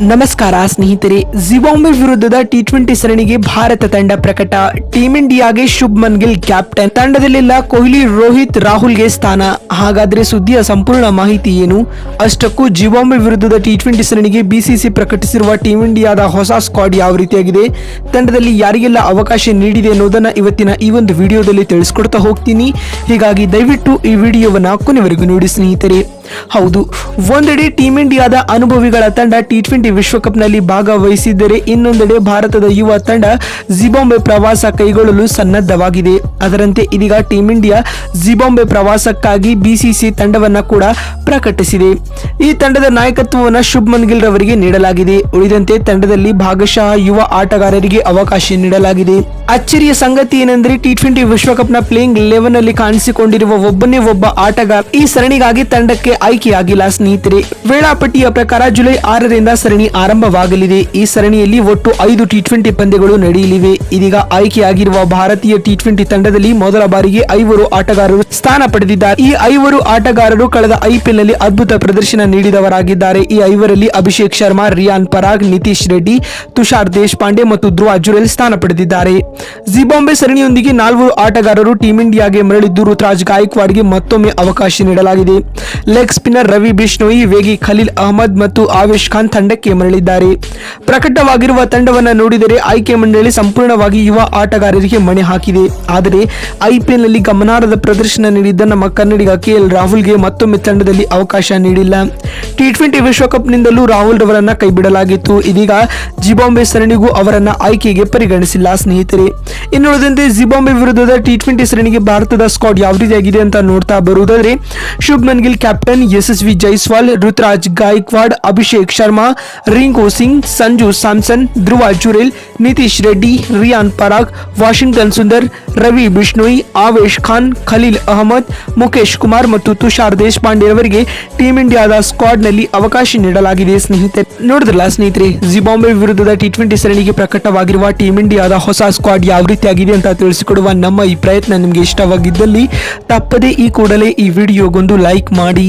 ನಮಸ್ಕಾರ, ಸ್ನೇಹಿತರೆ. ಜಿಬಾಂಬೆ ವಿರುದ್ಧದ ಟಿ ಟ್ವೆಂಟಿ ಸರಣಿಗೆ ಭಾರತ ತಂಡ ಪ್ರಕಟ. ಟೀಂ ಇಂಡಿಯಾಗೆ ಶುಭ್ಮನ್ ಗಿಲ್ ಕ್ಯಾಪ್ಟನ್ ತಂಡದಲ್ಲೆಲ್ಲ ಕೊಹ್ಲಿ, ರೋಹಿತ್, ರಾಹುಲ್ಗೆ ಸ್ಥಾನ. ಹಾಗಾದ್ರೆ ಸುದ್ದಿಯ ಸಂಪೂರ್ಣ ಮಾಹಿತಿ ಏನು? ಅಷ್ಟಕ್ಕೂ ಜಿಬಾಂಬೆ ವಿರುದ್ಧದ ಟಿ ಟ್ವೆಂಟಿ ಸರಣಿಗೆ ಬಿಸಿಸಿ ಪ್ರಕಟಿಸಿರುವ ಟೀಮ್ ಇಂಡಿಯಾದ ಹೊಸ ಸ್ಕ್ವಾಡ್ ಯಾವ ರೀತಿಯಾಗಿದೆ? ತಂಡದಲ್ಲಿ ಯಾರಿಗೆಲ್ಲ ಅವಕಾಶ ನೀಡಿದೆ ಅನ್ನೋದನ್ನ ಇವತ್ತಿನ ಈ ಒಂದು ವಿಡಿಯೋದಲ್ಲಿ ತಿಳಿಸ್ಕೊಡ್ತಾ ಹೋಗ್ತೀನಿ. ಹೀಗಾಗಿ ದಯವಿಟ್ಟು ಈ ವಿಡಿಯೋವನ್ನ ಕೊನೆವರೆಗೂ ನೋಡಿ, ಸ್ನೇಹಿತರೆ. ಹೌದು, ಒಂದೆಡೆ ಟೀಂ ಇಂಡಿಯಾದ ಅನುಭವಿಗಳ ತಂಡ ಟಿ ಟ್ವೆಂಟಿ ವಿಶ್ವಕಪ್ನಲ್ಲಿ ಭಾಗವಹಿಸಿದ್ದರೆ ಇನ್ನೊಂದೆಡೆ ಭಾರತದ ಯುವ ತಂಡ ಜಿಬಾಂಬೆ ಪ್ರವಾಸ ಕೈಗೊಳ್ಳಲು ಸನ್ನದ್ಧವಾಗಿದೆ. ಅದರಂತೆ ಇದೀಗ ಟೀಂ ಇಂಡಿಯಾ ಜಿಬಾಂಬೆ ಪ್ರವಾಸಕ್ಕಾಗಿ ಬಿಸಿಸಿ ತಂಡವನ್ನ ಕೂಡ ಪ್ರಕಟಿಸಿದೆ. ಈ ತಂಡದ ನಾಯಕತ್ವವನ್ನು ಶುಭ್ಮನ್ ಗಿಲ್ ರವರಿಗೆ ನೀಡಲಾಗಿದೆ. ಉಳಿದಂತೆ ತಂಡದಲ್ಲಿ ಭಾಗಶಃ ಯುವ ಆಟಗಾರರಿಗೆ ಅವಕಾಶ ನೀಡಲಾಗಿದೆ. ಅಚ್ಚರಿಯ ಸಂಗತಿ ಏನೆಂದರೆ ಟಿ ಟ್ವೆಂಟಿ ವಿಶ್ವಕಪ್ನ ಪ್ಲೇಯಿಂಗ್ ಲೆವೆನ್ ಅಲ್ಲಿ ಕಾಣಿಸಿಕೊಂಡಿರುವ ಒಬ್ಬನೇ ಒಬ್ಬ ಆಟಗಾರ ಈ ಸರಣಿಗಾಗಿ ತಂಡಕ್ಕೆ ಆಯ್ಕೆಯಾಗಿಲ್ಲ. ಸ್ನೇಹಿತರೆ, ವೇಳಾಪಟ್ಟಿಯ ಪ್ರಕಾರ ಜುಲೈ ಆರರಿಂದ ಸರಣಿ ಆರಂಭವಾಗಲಿದೆ. ಈ ಸರಣಿಯಲ್ಲಿ ಒಟ್ಟು ಐದು ಟಿ ಟ್ವೆಂಟಿ ಪಂದ್ಯಗಳು ನಡೆಯಲಿವೆ. ಇದೀಗ ಆಯ್ಕೆಯಾಗಿರುವ ಭಾರತೀಯ ಟಿ ಟ್ವೆಂಟಿ ತಂಡದಲ್ಲಿ ಮೊದಲ ಬಾರಿಗೆ ಐವರು ಆಟಗಾರರು ಸ್ಥಾನ ಪಡೆದಿದ್ದಾರೆ. ಈ ಐವರು ಆಟಗಾರರು ಕಳೆದ ಐಪಿಎಲ್ನಲ್ಲಿ ಅದ್ಭುತ ಪ್ರದರ್ಶನ ನೀಡಿದವರಾಗಿದ್ದಾರೆ. ಈ ಐವರಲ್ಲಿ ಅಭಿಷೇಕ್ ಶರ್ಮಾ, ರಿಯಾನ್ ಪರಾಗ್, ನಿತೀಶ್ ರೆಡ್ಡಿ, ತುಷಾರ್ ದೇಶಪಾಂಡೆ ಮತ್ತು ಧ್ರುವ ಜುರೆಲ್ ಸ್ಥಾನ ಪಡೆದಿದ್ದಾರೆ. ಜಿಬಾಂಬೆ ಸರಣಿಯೊಂದಿಗೆ ನಾಲ್ವರು ಆಟಗಾರರು ಟೀಂ ಇಂಡಿಯಾಗೆ ಮರಳಿದ್ದು ಋತುರಾಜ್ ಗಾಯಕ್ವಾಡ್ಗೆ ಮತ್ತೊಮ್ಮೆ ಅವಕಾಶ ನೀಡಲಾಗಿದೆ. ಲೆಗ್ ಸ್ಪಿನ್ನರ್ ರವಿ ಬಿಷ್ಣೋಯಿ ವೇಗಿ ಖಲೀಲ್ ಅಹಮದ್ ಮತ್ತು ಆವೇಶ್ ಖಾನ್ ತಂಡಕ್ಕೆ ಮರಳಿದ್ದಾರೆ. ಪ್ರಕಟವಾಗಿರುವ ತಂಡವನ್ನು ನೋಡಿದರೆ ಆಯ್ಕೆ ಮಂಡಳಿ ಸಂಪೂರ್ಣವಾಗಿ ಯುವ ಆಟಗಾರರಿಗೆ ಮಣೆ ಹಾಕಿದೆ. ಆದರೆ ಐಪಿಎಲ್ನಲ್ಲಿ ಗಮನಾರ್ಹದ ಪ್ರದರ್ಶನ ನೀಡಿದ್ದ ನಮ್ಮ ಕನ್ನಡಿಗ ಕೆಎಲ್ ರಾಹುಲ್ಗೆ ಮತ್ತೊಮ್ಮೆ ತಂಡದಲ್ಲಿ ಅವಕಾಶ ನೀಡಿಲ್ಲ. ಟಿ ಟ್ವೆಂಟಿ ವಿಶ್ವಕಪ್ನಿಂದಲೂ ರಾಹುಲ್ ರವರನ್ನ ಕೈಬಿಡಲಾಗಿತ್ತು. ಇದೀಗ ಜಿಬಾಂಬೆ ಸರಣಿಗೂ ಅವರನ್ನ ಆಯ್ಕೆಗೆ ಪರಿಗಣಿಸಿಲ್ಲ ಸ್ನೇಹಿತರೆ. ಇನ್ನುಳಿದಂತೆ ಜಿಬಾಂಬೆ ವಿರುದ್ಧದ ಟಿ ಟ್ವೆಂಟಿ ಸರಣಿಗೆ ಭಾರತದ ಸ್ಕಾಡ್ ಯಾವ ರೀತಿಯಾಗಿದೆ ಅಂತ ನೋಡ್ತಾ ಬರುವುದಾದ್ರೆ ಶುಭ್ಮನ್ ಗಿಲ್ ಕ್ಯಾಪ್ಟನ್ ಯಶಸ್ವಿ ಜೈಸ್ವಾಲ್, ಋತುರಾಜ್ ಗಾಯಕ್ವಾಡ್, ಅಭಿಷೇಕ್ ಶರ್ಮಾ ರಿಂಕು ಸಿಂಗ್, ಸಂಜು ಸ್ಯಾಮ್ಸನ್, ಧ್ರುವ ಜುರೇಲ್, ನಿತೀಶ್ ರೆಡ್ಡಿ, ರಿಯಾನ್ ಪರಾಗ್, ವಾಷಿಂಗ್ಟನ್ ಸುಂದರ್, ರವಿ ಬಿಷ್ಣೋಯ್, ಆವೇಶ್ ಖಾನ್, ಖಲೀಲ್ ಅಹಮದ್ ಮುಖೇಶ್ ಕುಮಾರ್ ಮತ್ತು ತುಷಾರ್ ದೇಶಪಾಂಡೆ ಅವರಿಗೆ ಟೀಂ ಇಂಡಿಯಾದ ಸ್ಕ್ವಾಡ್ನಲ್ಲಿ ಅವಕಾಶ ನೀಡಲಾಗಿದೆ. ಸ್ನೇಹಿತರೆ, ನೋಡಿದ್ರಲ್ಲ ಸ್ನೇಹಿತರೆ, ಜಿಂಬಾಬ್ವೆ ವಿರುದ್ಧದ ಟಿ ಟ್ವೆಂಟಿ ಸರಣಿಗೆ ಪ್ರಕಟವಾಗಿರುವ ಟೀಂ ಇಂಡಿಯಾದ ಹೊಸ ಸ್ಕ್ವಾಡ್ ಯಾವ ರೀತಿಯಾಗಿದೆ ಅಂತ ತಿಳಿಸಿಕೊಡುವ ನಮ್ಮ ಈ ಪ್ರಯತ್ನ ನಿಮಗೆ ಇಷ್ಟವಾಗಿದ್ದಲ್ಲಿ, ತಪ್ಪದೇ ಈ ಕೂಡಲೇ ಈ ವಿಡಿಯೋಗೊಂದು ಲೈಕ್ ಮಾಡಿ.